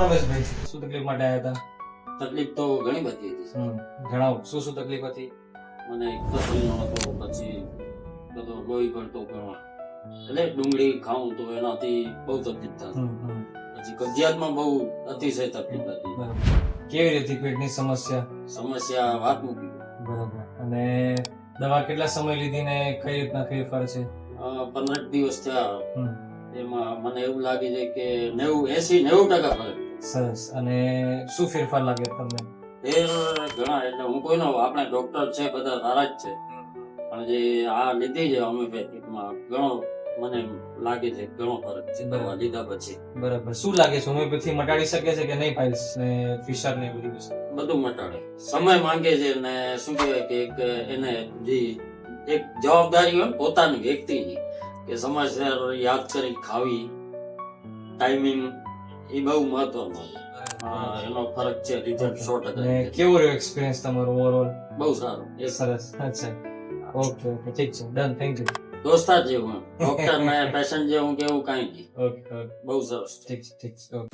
બોલો રમેશભાઈ. શું તકલીફ માટે આવ્યા હતા? તકલીફ તો ઘણી બધી હતી જણાવો શું શું તકલીફ હતી? મને પથરીનો હતો પછી બધો લોહી ભરતો ઘણો. એટલે ડુંગળી ખાઉં તો એનાથી બહુ તકલીફ થતી. પછી કબજિયાતમાં બહુ અતિશય તકલીફ હતી. કેવી રીતે પેટની સમસ્યા? સમસ્યા વાત મૂકી બરાબર. અને દવા કેટલા સમય લીધી ને કઈ રીતના ફેરફાર છે? પંદર દિવસ થયા. એમાં મને એવું લાગે છે કે નેવું એસી નેવું ટકા ફરક સરસ. અને શું ફેરફાર લાગે તમને? ફેર ઘણા એટલે હું કોઈનો આપણે ડોક્ટર છે બધા સારા જ છે. પણ જે આ લીધી છે હોમિયોપેથિકમાં ઘણો મને લાગે છે ઘણો ફરક છે. દવા લીધા પછી. બરાબર. શું લાગે છે? હોમિયોપેથી મટાડી શકે છે કે નહીં ફાઇલ્સ ને ફિશર ને બધી વસ્તુ? બધું મટાડે. સમય માંગે છે ને શું કહેવાય કે એક એને જે એક જવાબદારી હોય પોતાની વ્યક્તિની કે સમયસર યાદ કરી ખાવી ટાઈમિંગ એ બહુ મહત્વનો. હા, એનો ફરક છે રિઝલ્ટ સો ટકા કેવો રહ્યો એક્સપિરિયન્સ તમારો ઓવરઓલ બહુ સારો. એ સરસ. અચ્છા. ઓકે ઓકે ઠીક છે. ડન થેન્ક યુ દોસ્તા જે હું ડોક્ટર ને પેશન્ટ જેવું કેવું કાંઈ નહીં. ઓકે બહુ સરસ. ઠીક છે ઠીક છે. ઓકે